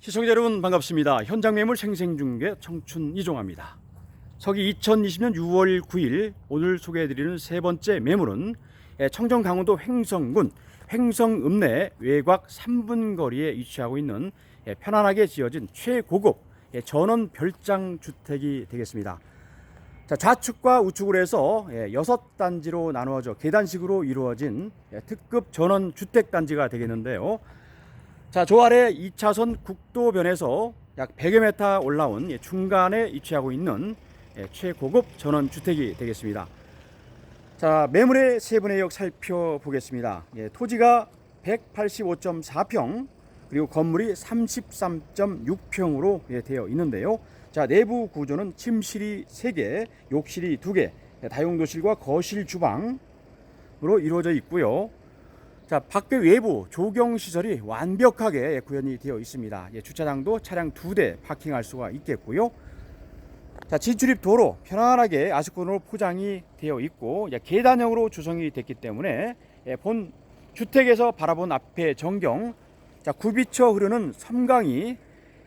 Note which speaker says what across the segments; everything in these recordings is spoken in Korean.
Speaker 1: 시청자 여러분 반갑습니다. 현장 매물 생생중계 청춘 이종화입니다. 서기 2020년 6월 9일 오늘 소개해드리는 세 번째 매물은 예, 청정 강원도 횡성군 횡성읍내 외곽 3분 거리에 위치하고 있는 예, 편안하게 지어진 최고급 예, 전원 별장 주택이 되겠습니다. 자, 좌측과 우측으로 해서 예, 여섯 단지로 나누어져 계단식으로 이루어진 예, 특급 전원 주택 단지가 되겠는데요. 자, 저 아래 2차선 국도변에서 약 100여 m 올라온 예, 중간에 위치하고 있는 예, 최고급 전원 주택이 되겠습니다. 자, 매물의 세부 내역 살펴보겠습니다. 예, 토지가 185.4평 그리고 건물이 33.6평으로 예, 되어 있는데요. 자, 내부 구조는 침실이 3개, 욕실이 2개, 예, 다용도실과 거실 주방으로 이루어져 있고요. 자, 밖에 외부 조경 시설이 완벽하게 구현이 되어 있습니다. 예, 주차장도 차량 두 대 파킹할 수가 있겠고요. 자, 진출입 도로 편안하게 아스콘으로 포장이 되어 있고 예, 계단형으로 조성이 됐기 때문에 예, 본 주택에서 바라본 앞에 전경 자, 굽이쳐 흐르는 섬강이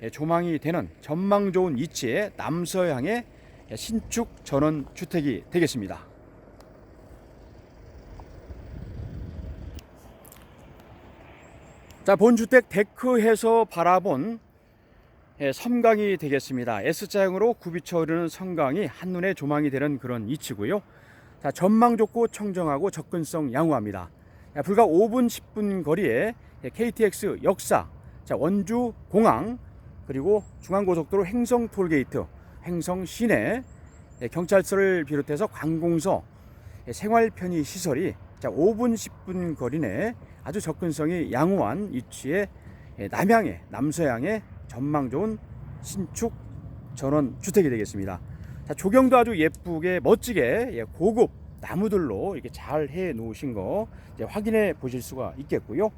Speaker 1: 예, 조망이 되는 전망 좋은 위치에 남서향의 예, 신축 전원 주택이 되겠습니다. 자, 본주택 데크에서 바라본 예, 섬강이 되겠습니다. S자형으로 굽이쳐 흐르는 섬강이 한눈에 조망이 되는 그런 위치고요. 자, 전망 좋고 청정하고 접근성 양호합니다. 야, 불과 5분 10분 거리에 예, KTX 역사, 자, 원주 공항, 그리고 중앙고속도로 행성 톨게이트, 행성 시내, 예, 경찰서를 비롯해서 관공서, 예, 생활 편의 시설이 자, 5분 10분 거리 내 아주 접근성이 양호한 위치에 예, 남향에 남서향에 전망 좋은 신축 전원 주택이 되겠습니다. 자, 조경도 아주 예쁘게 멋지게 예, 고급 나무들로 이렇게 잘 해 놓으신 거 확인해 보실 수가 있겠고요.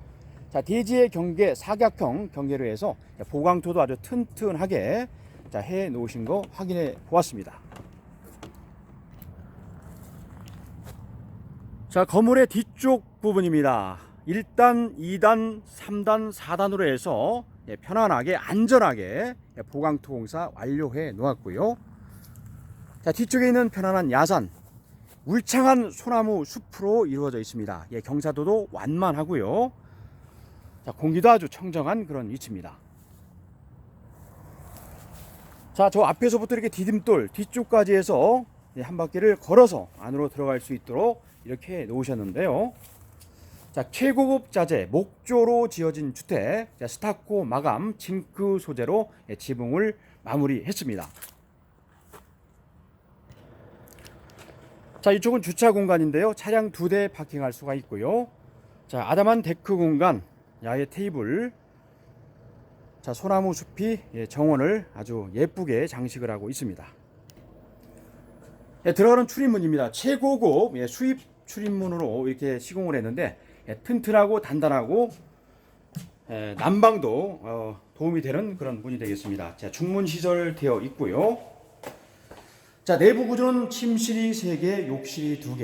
Speaker 1: 자, 대지의 경계 사각형 경계로 해서 보강토도 아주 튼튼하게 자, 해 놓으신 거 확인해 보았습니다. 자, 건물의 뒤쪽 부분입니다. 1단, 2단, 3단, 4단으로 해서 예, 편안하게 안전하게 예, 보강토 공사 완료해 놓았고요. 자, 뒤쪽에 있는 편안한 야산, 울창한 소나무 숲으로 이루어져 있습니다. 예, 경사도도 완만하고요. 자, 공기도 아주 청정한 그런 위치입니다. 자, 저 앞에서부터 이렇게 디딤돌 뒤쪽까지 해서 예, 한 바퀴를 걸어서 안으로 들어갈 수 있도록 이렇게 놓으셨는데요. 자, 최고급 자재 목조로 지어진 주택, 자, 스타코 마감 징크 소재로 예, 지붕을 마무리했습니다. 자, 이쪽은 주차 공간인데요. 차량 두 대 파킹할 수가 있고요. 자, 아담한 데크 공간, 야외 테이블, 자, 소나무 숲이 예, 정원을 아주 예쁘게 장식을 하고 있습니다. 예, 들어가는 출입문입니다. 최고급 예, 수입 출입문으로 이렇게 시공을 했는데 예, 튼튼하고 단단하고 예, 난방도 어, 도움이 되는 그런 문이 되겠습니다. 자, 중문 시설 되어 있고요. 자, 내부 구조는 침실이 3개, 욕실이 2개,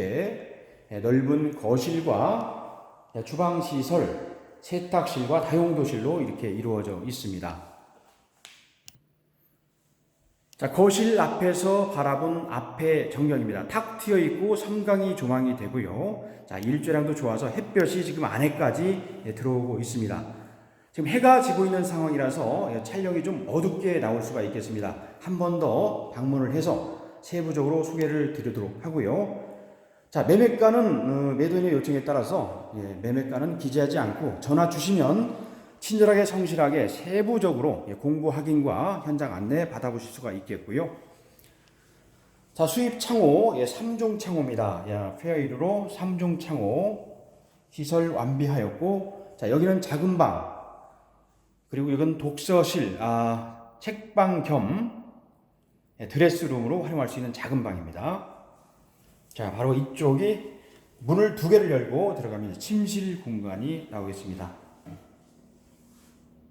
Speaker 1: 예, 넓은 거실과 예, 주방 시설, 세탁실과 다용도실로 이렇게 이루어져 있습니다. 자, 거실 앞에서 바라본 앞에 정면입니다. 탁 트여 있고 섬광이 조망이 되고요. 자, 일조량도 좋아서 햇볕이 지금 안에까지 예, 들어오고 있습니다. 지금 해가 지고 있는 상황이라서 예, 촬영이 좀 어둡게 나올 수가 있겠습니다. 한 번 더 방문을 해서 세부적으로 소개를 드리도록 하고요. 자, 매매가는 어, 매도인의 요청에 따라서 예, 매매가는 기재하지 않고 전화 주시면 친절하게 성실하게 세부적으로 예, 공부 확인과 현장 안내 받아보실 수가 있겠고요. 자, 수입 창호 예, 3종 창호입니다. 야, 페어이르로 3종 창호 시설 완비하였고 자, 여기는 작은 방 그리고 이건 독서실 아, 책방 겸 예, 드레스룸으로 활용할 수 있는 작은 방입니다. 자, 바로 이쪽이 문을 두 개를 열고 들어가면 침실 공간이 나오겠습니다.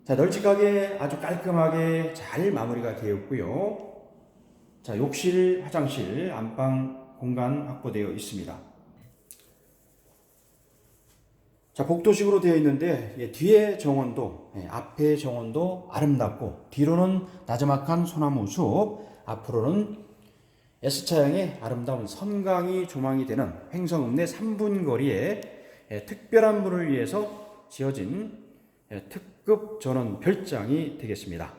Speaker 1: 자, 널찍하게 아주 깔끔하게 잘 마무리가 되었고요. 자, 욕실, 화장실, 안방 공간 확보되어 있습니다. 자, 복도식으로 되어 있는데 예, 뒤에 정원도 예, 앞에 정원도 아름답고 뒤로는 나지막한 소나무 숲, 앞으로는 S차량의 아름다운 선강이 조망이 되는 횡성읍내 3분 거리에 예, 특별한 분을 위해서 지어진 예, 특 급 전원 별장이 되겠습니다.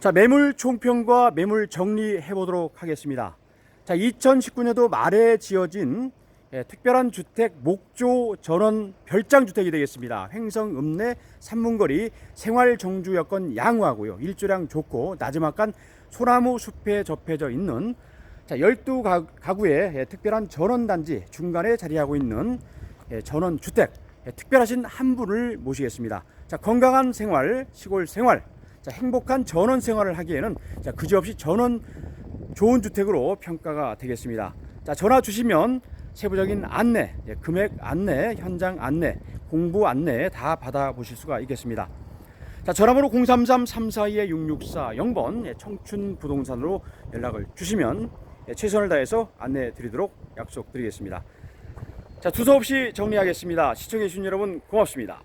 Speaker 1: 자, 매물 총평과 매물 정리해 보도록 하겠습니다. 자, 2019년도 말에 지어진 예, 특별한 주택 목조 전원 별장 주택이 되겠습니다. 횡성 읍내 산문거리 생활 정주 여건 양호하고요. 일조량 좋고 나지막한 소나무 숲에 접해져 있는 자, 12가구의 예, 특별한 전원 단지 중간에 자리하고 있는 예, 전원 주택 예, 특별하신 한 분을 모시겠습니다. 자, 건강한 생활, 시골 생활, 자, 행복한 전원 생활을 하기에는 자, 그지없이 전원 좋은 주택으로 평가가 되겠습니다. 자, 전화 주시면 세부적인 안내, 예, 금액 안내, 현장 안내, 공부 안내 다 받아보실 수가 있겠습니다. 자, 전화번호 033-342-6640번 예, 청춘 부동산으로 연락을 주시면 예, 최선을 다해서 안내 드리도록 약속드리겠습니다. 자, 두서 없이 정리하겠습니다. 시청해주신 여러분 고맙습니다.